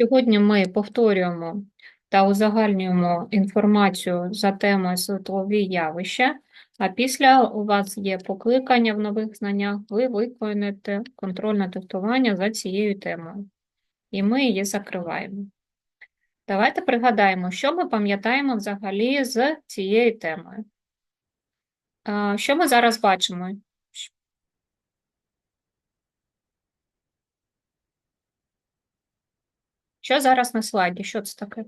Сьогодні ми повторюємо та узагальнюємо інформацію за темою світлові явища, а після у вас є покликання в нових знаннях, ви виконуєте контрольне тестування за цією темою. І ми її закриваємо. Давайте пригадаємо, що ми пам'ятаємо взагалі з цією темою. Що ми зараз бачимо? Що зараз на слайді? Що це таке?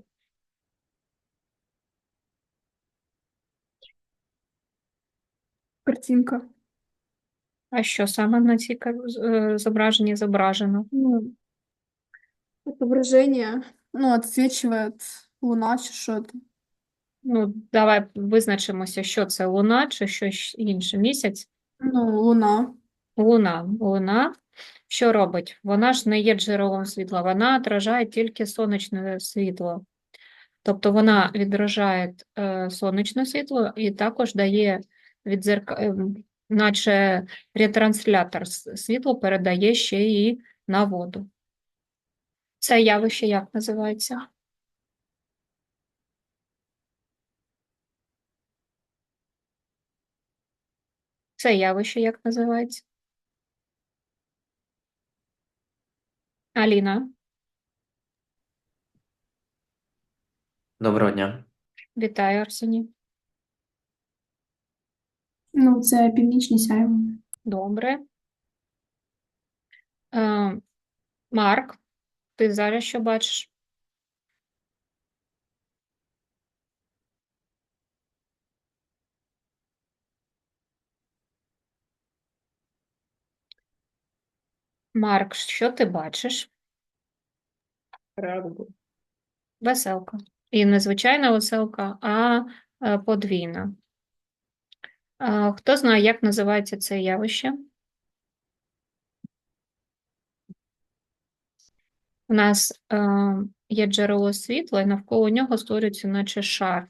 Картинка. А що саме на цій е, зображенні зображено? Ну, отображение, ну, отсвечивает луна, чи що это. Ну, давай визначимося, що це луна чи щось інше. Місяць? Ну, луна. Луна. Луна. Що робить? Вона ж не є джерелом світла, вона отражає тільки сонячне світло. Тобто вона відражає е, сонячне світло і також дає відзерка... ем, наче ретранслятор світло передає ще і на воду. Це явище як називається? Це явище як називається? Аліна, Доброго дня. вітаю, Арсені. Ну, це північні сяйво. Добре. Е, Марк, ти зараз що бачиш? Марк, що ти бачиш? Радугу. Веселка. І не звичайна веселка, а е, подвійна. Хто знає, як називається це явище? У нас е, є джерело світла, і навколо нього створюється наче шар,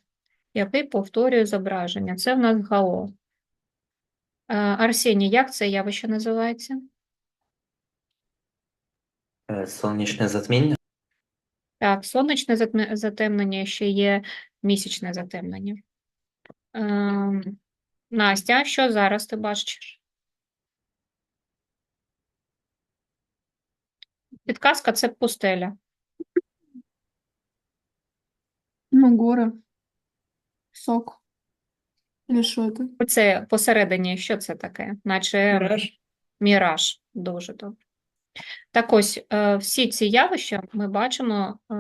який повторює зображення. Це в нас гало. Е, Арсеній, як це явище називається? Е, Сонячне затміння. Так, сонячне затемнення ще є місячне затемнення. Ем, Настя, що зараз ти бачиш? Підказка це пустеля. Ну, гори. Сок. Що це? Оце посередині, що це таке? Наче Міраж. міраж. Дуже добре. Так ось, е, всі ці явища ми бачимо, е,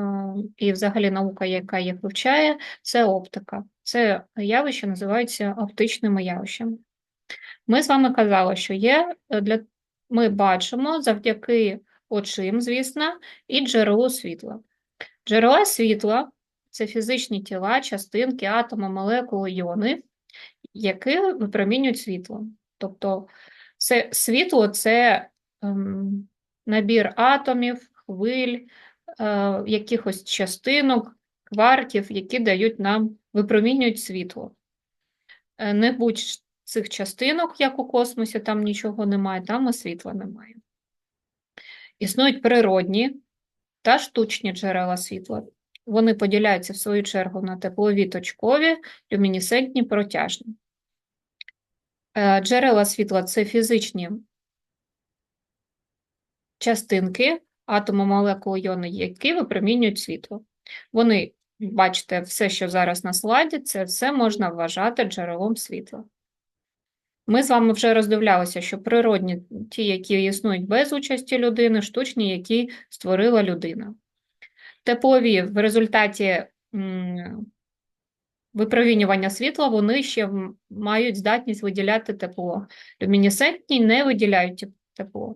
і взагалі наука, яка їх вивчає, це оптика. Це явища називаються оптичними явищами. Ми з вами казали, що є е, для ми бачимо завдяки очим, звісно, і джерелу світла. Джерела світла це фізичні тіла, частинки, атоми, молекули, іони, які випромінюють світло. Тобто це світло це ем, набір атомів, хвиль, е, якихось частинок, кварків, які дають нам, випромінюють світло. Е, Не будь цих частинок, як у космосі, там нічого немає, там і світла немає. Існують природні та штучні джерела світла. Вони поділяються, в свою чергу, на теплові точкові, люмінесцентні, протяжні. Е, Джерела світла це фізичні частинки, атоми, молекули, іони, які випромінюють світло. Вони, бачите, все, що зараз на слайді, це все можна вважати джерелом світла. Ми з вами вже роздивлялися, що природні ті, які існують без участі людини, штучні, які створила людина. Теплові в результаті випромінювання світла вони ще мають здатність виділяти тепло. Люмінесцентні не виділяють тепло.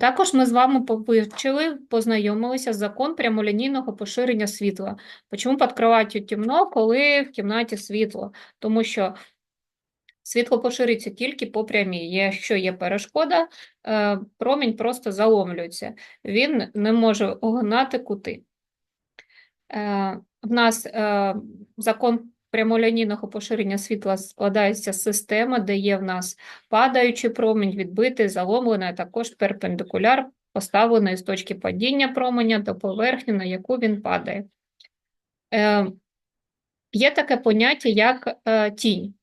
Також ми з вами вивчили, познайомилися закон прямолінійного поширення світла. Чому під кроваттю темно, коли в кімнаті світло? Тому що світло поширюється тільки по прямій. Якщо є перешкода, е, промінь просто заломлюється. Він не може огинати кути. Е, В нас е, закон прямолінійного поширення світла складається з системи, де є в нас падаючий промінь, відбитий, заломлений, а також перпендикуляр поставленої з точки падіння променя до поверхні, на яку він падає. Е, Є таке поняття, як е, тінь.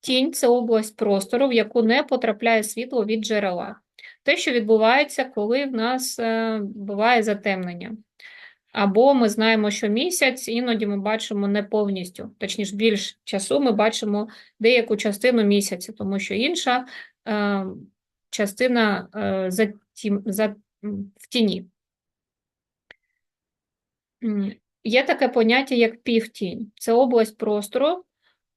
Тінь це область простору, в яку не потрапляє світло від джерела. Те, що відбувається, коли в нас е, буває затемнення. Або ми знаємо, що місяць іноді ми бачимо не повністю, точніше, більш часу ми бачимо деяку частину місяця, тому що інша е, частина е, за, тім, за, в тіні. Є таке поняття, як півтінь. Це область простору,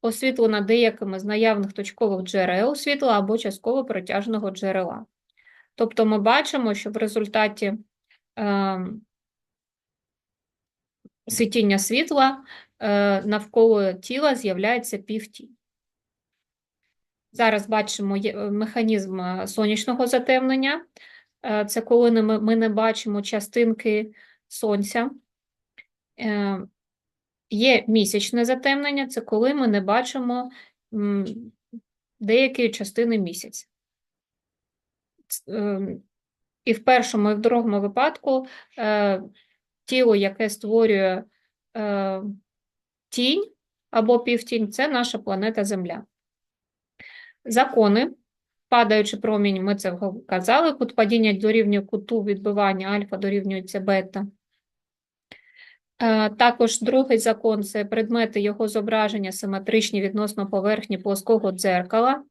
освітлена деякими з наявних точкових джерел світла або частково протяжного джерела. Тобто ми бачимо, що в результаті е, світіння світла е, навколо тіла з'являється півтінь. Зараз бачимо е, механізм е, сонячного затемнення. Це коли ми, не бачимо частинки сонця. Є місячне затемнення, це коли ми не бачимо деякі частини місяця. Ем, І в першому, і в другому випадку тіло, яке створює е, тінь або півтінь, це наша планета Земля. Закони. Падаючи промінь, ми це казали, кут падіння дорівнює куту відбивання альфа дорівнюється бета. Е, Також другий закон це предмети його зображення симетричні відносно поверхні плоского дзеркала.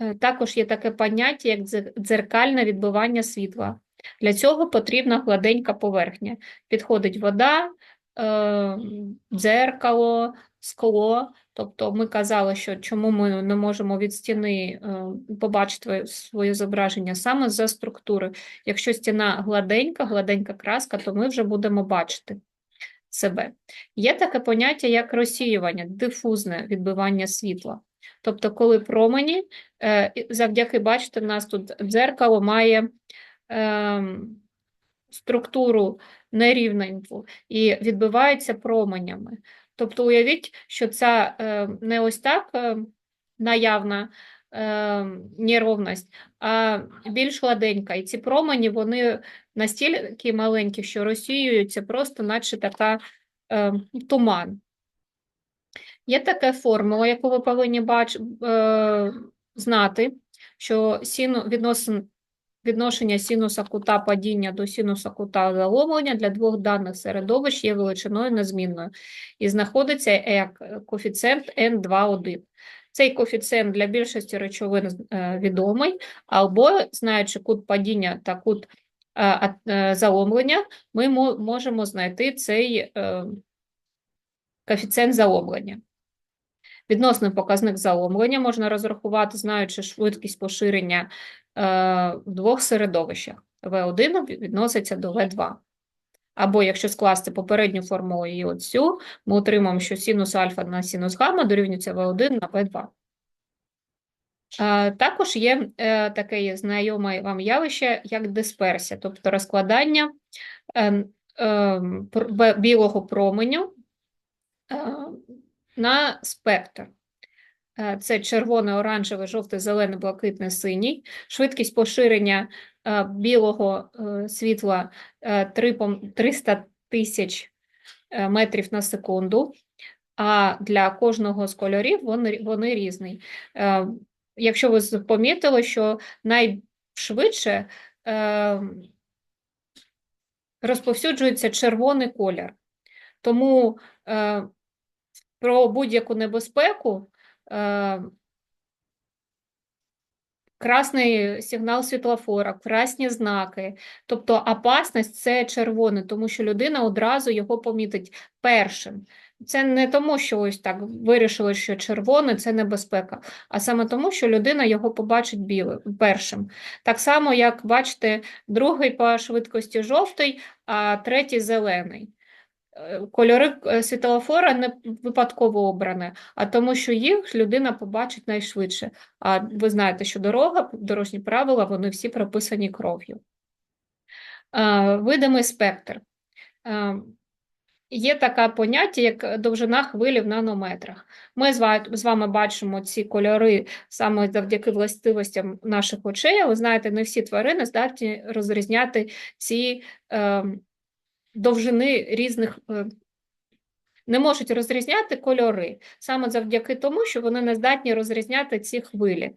Е, Також є таке поняття, як дзеркальне відбивання світла. Для цього потрібна гладенька поверхня. Підходить вода, е, дзеркало, скло. Тобто ми казали, що чому ми не можемо від стіни е, побачити своє зображення саме за структури. Якщо стіна гладенька, гладенька краска, то ми вже будемо бачити себе. Є таке поняття, як розсіювання, дифузне відбивання світла. Тобто, коли промені, е, завдяки, бачите, в нас тут дзеркало має структуру нерівненьку і відбивається променями. Тобто, уявіть, що ця е, не ось так е, наявна неровність, а більш гладенька. І ці промені, вони настільки маленькі, що розсіюються просто, наче така туман. Є така формула, яку ви повинні бач, е, знати, що сину, відносин, відношення синуса кута падіння до синуса кута заломлення для двох даних середовищ є величиною незмінною і знаходиться як коефіцієнт N2,1. Цей коефіцієнт для більшості речовин е, відомий, або, знаючи кут падіння та кут е, е, заломлення, ми можемо знайти цей коефіцієнт заломлення. Відносний показник заломлення можна розрахувати, знаючи швидкість поширення е, в двох середовищах. В1 відноситься до В2. Або якщо скласти попередню формулу і оцю, ми отримаємо, що синус альфа на синус гамма дорівнюється В1 на В2. Е, Також є е, таке знайоме вам явище, як дисперсія, тобто розкладання е, е, пр- бе- білого променю е, на спектр. Е, Це червоний, оранжевий, жовтий, зелений, блакитний, синій. Швидкість поширення е, білого е, світла е, три пом- 300 тисяч метрів на секунду, а для кожного з кольорів вони, вони різні. Якщо ви помітили, що найшвидше розповсюджується червоний колір. Тому про будь-яку небезпеку е, красний сигнал світлофора, красні знаки, тобто опасність це червоне, тому що людина одразу його помітить першим. Це не тому, що ось так вирішили, що червоне це небезпека, а саме тому, що людина його побачить білим першим. Так само, як бачите, другий по швидкості жовтий, а третій зелений. Кольори е, світлофора не випадково обране, а тому, що їх людина побачить найшвидше. А ви знаєте, що дорога, дорожні правила, вони всі прописані кров'ю. Е, Видимий спектр. Е, є таке поняття, як довжина хвилі в нанометрах. Ми з вами бачимо ці кольори саме завдяки властивостям наших очей. Ви знаєте, не всі тварини здатні розрізняти ці е, довжини різних. е, не можуть розрізняти кольори саме завдяки тому, що вони не здатні розрізняти ці хвилі.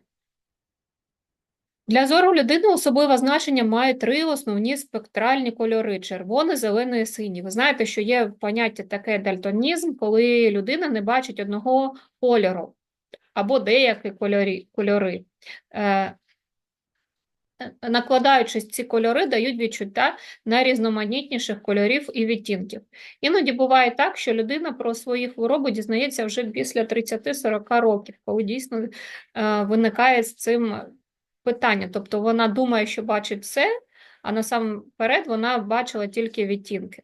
Для зору людини особливе значення мають три основні спектральні кольори: червоний, зелений і синій. Ви знаєте, що є поняття таке дальтонізм, коли людина не бачить одного кольору або деякі кольори. Е, Накладаючись ці кольори, дають відчуття найрізноманітніших кольорів і відтінків. Іноді буває так, що людина про свої хвороби дізнається вже після 30-40 років, коли дійсно е, виникає з цим питання. Тобто вона думає, що бачить все, а насамперед вона бачила тільки відтінки.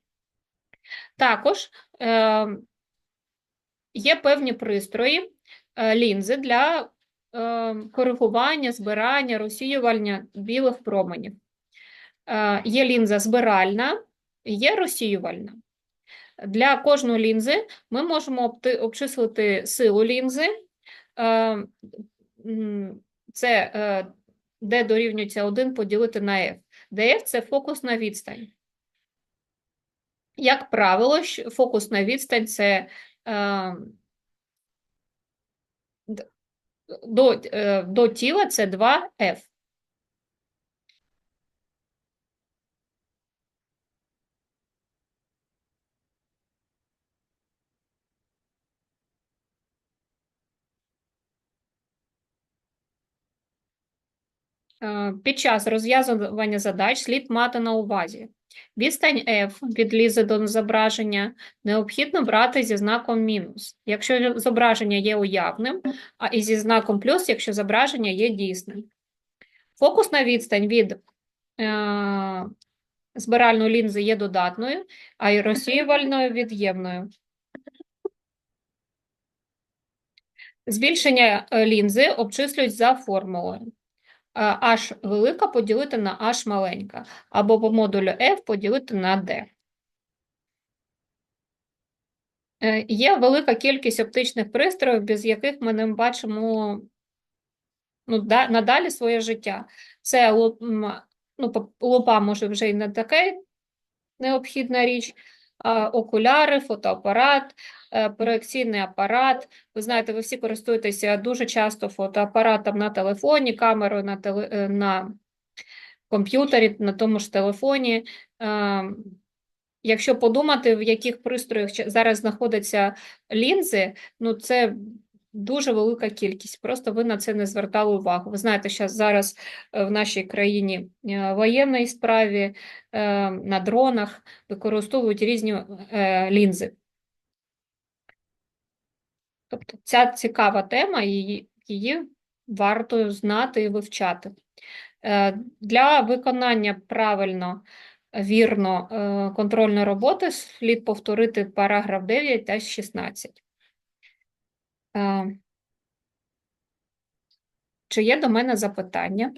Також е, є певні пристрої, е, лінзи для коригування, збирання, розсіювання білих променів. Е, є лінза збиральна, є розсіювальна. Для кожної лінзи ми можемо обчислити силу лінзи. Е, Це е, D дорівнюється 1 поділити на F. де F – це фокусна відстань. Як правило, фокусна відстань – це е, д- до, е, до тіла це 2F. Е, Під час розв'язування задач слід мати на увазі. Відстань F від лізи до зображення необхідно брати зі знаком мінус, якщо зображення є уявним, а і зі знаком плюс, якщо зображення є дійсним. Фокусна відстань від е, збиральної лінзи є додатною, а й розсіювальною від'ємною. Збільшення е, лінзи обчислюють за формулою. Е, H велика поділити на H маленька, або по модулю F поділити на D. Е, Є велика кількість оптичних пристроїв, без яких ми не бачимо ну, да- надалі своє життя. Це ну, лупа може вже і не таке необхідна річ, окуляри, фотоапарат, е, проекційний апарат. Ви знаєте, ви всі користуєтеся дуже часто фотоапаратом на телефоні, камерою на, теле, е, на комп'ютері, на тому ж телефоні. Е, Якщо подумати, в яких пристроях зараз знаходяться лінзи, ну це дуже велика кількість. Просто ви на це не звертали увагу. Ви знаєте, що зараз е, в нашій країні е, воєнній справі е, на дронах використовують різні лінзи. Тобто ця цікава тема, її, її варто знати і вивчати. Для виконання правильно, вірно контрольної роботи слід повторити параграф 9 та 16. Е, Чи є до мене запитання?